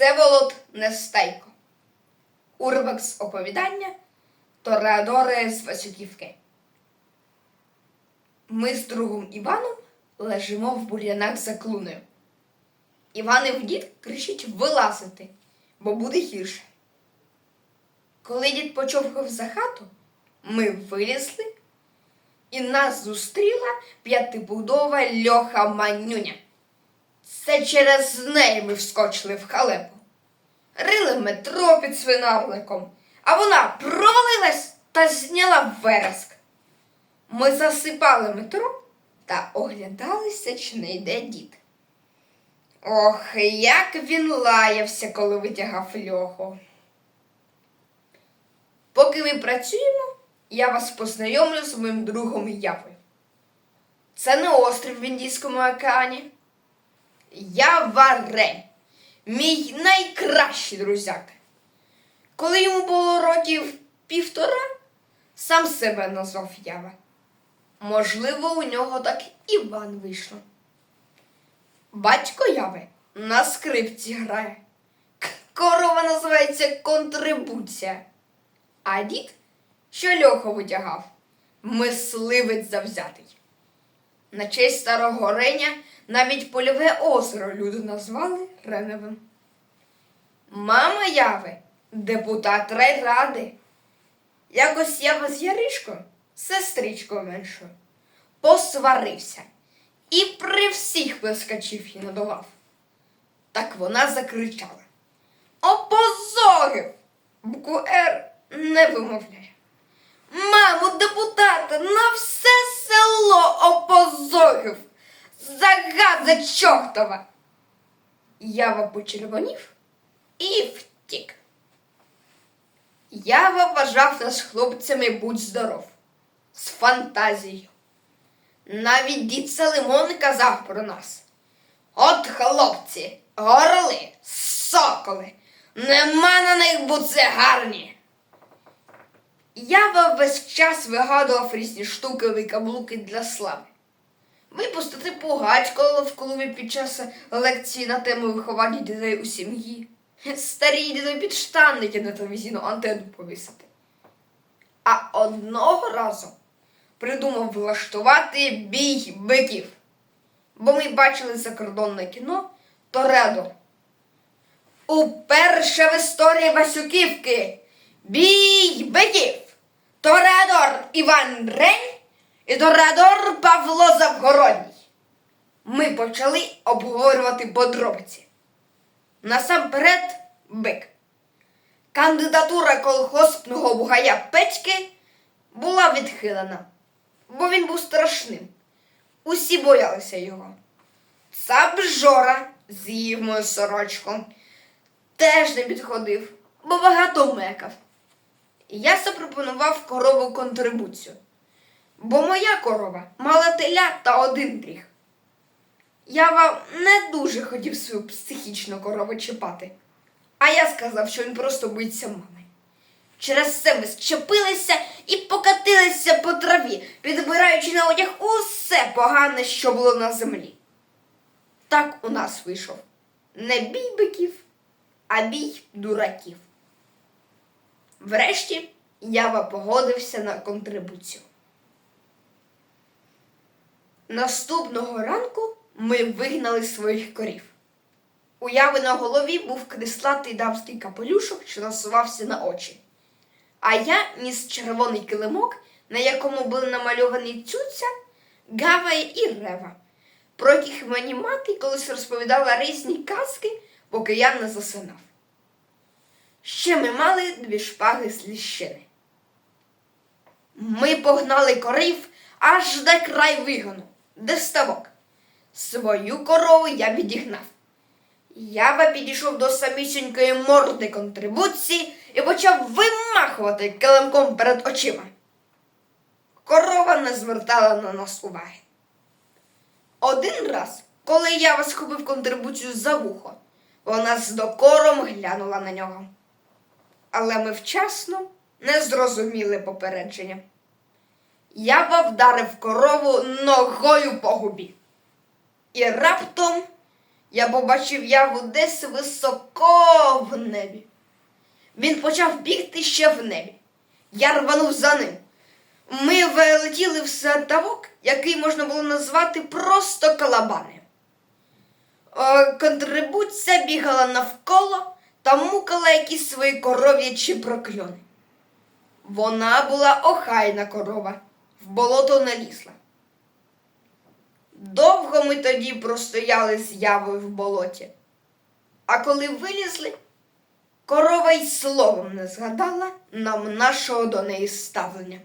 Всеволод Нестайко. Урвак оповідання Тореадори з Васюківки. Ми з другом Іваном лежимо в бур'янах за клунею. Іванів дід кричить вилазити, бо буде гірше. Коли дід почовхав за хату, ми вилізли, і нас зустріла п'ятибудова льоха манюня. Це через неї ми вскочили в халепу. Рили метро під свинарником, а вона провалилась та зняла вереск. Ми засипали метро та оглядалися, чи не йде дід. Ох, як він лаявся, коли витягав льоху. Поки ми працюємо, я вас познайомлю з моїм другом Явою. Це не острів в Індійському океані. Я Варень, мій найкращий друзяк. Коли йому було років півтора, сам себе назвав Ява. Можливо, у нього так Іван вийшло. Батько Яви на скрипці грає. Корова називається контрибуція. А дід, що льоху витягав, мисливець завзятий. На честь старого Реня навіть польове озеро люди назвали Реневим. Мама Яви, депутат райради. Якось Ява з Яришкою, сестричкою меншою, посварився і при всіх вискочив її надолав. Так вона закричала. Опозорив! Букву Р не вимовляє. Мамо, депутата, на все село опозорив. Загадza чортова. Ява почервонів і втік. Ява вважав нас хлопцями будь здоров, з фантазією. Навіть дід Салимон казав про нас. От хлопці, горли, соколи, нема на них буце гарні. Я вам весь час вигадував різні штуки і каблуки для слави. Випустити пугачко в клубі під час лекції на тему виховання дітей у сім'ї. Старі діди підштанники на телевізійну антенну повісити. А одного разу придумав влаштувати бій биків. Бо ми бачили закордонне кіно Торедо. Уперше в історії Васюківки бій биків. Торедор Іван Рень і Торедор Павло Завгородній. Ми почали обговорювати подробиці. Насамперед бик. Кандидатура колгоспного бугая Петьки була відхилена, бо він був страшним. Усі боялися його. Цап Жора з'їв мою сорочку. Теж не підходив, бо багато мекав. Я запропонував корову контрибуцію, бо моя корова мала теля та один дріг. Я вам не дуже хотів свою психічну корову чіпати, а я сказав, що він просто боїться мами. Через це ми зчепилися і покатилися по траві, підбираючи на одяг усе погане, що було на землі. Так у нас вийшов не бій биків, а бій дураків. Врешті Ява погодився на контрибуцію. Наступного ранку ми вигнали своїх корів. У Яви на голові був крислатий дамський капелюшок, що насувався на очі. А я ніс червоний килимок, на якому були намальовані цюця, гавая і рева, про яких мені мати колись розповідала різні казки, поки я не засинав. Ще ми мали дві шпаги з ліщини. Ми погнали корів аж до край вигону, де ставок. Свою корову я відігнав. Ява підійшов до самісінької морди контрибуції і почав вимахувати килимком перед очима. Корова не звертала на нас уваги. Один раз, коли Ява схопив контрибуцію за вухо, вона з докором глянула на нього. Але ми вчасно не зрозуміли попередження. Ява вдарив корову ногою по губі. І раптом я побачив ягу десь високо в небі. Він почав бігти ще в небі. Я рванув за ним. Ми влетіли в ставок, який можна було назвати просто калабани. Е, Контрибуція бігала навколо та мукала якісь свої коров'ячі прокльони. Вона була охайна корова, в болото не лізла. Довго ми тоді простояли з явою в болоті. А коли вилізли, корова й словом не згадала нам нашого до неї ставлення.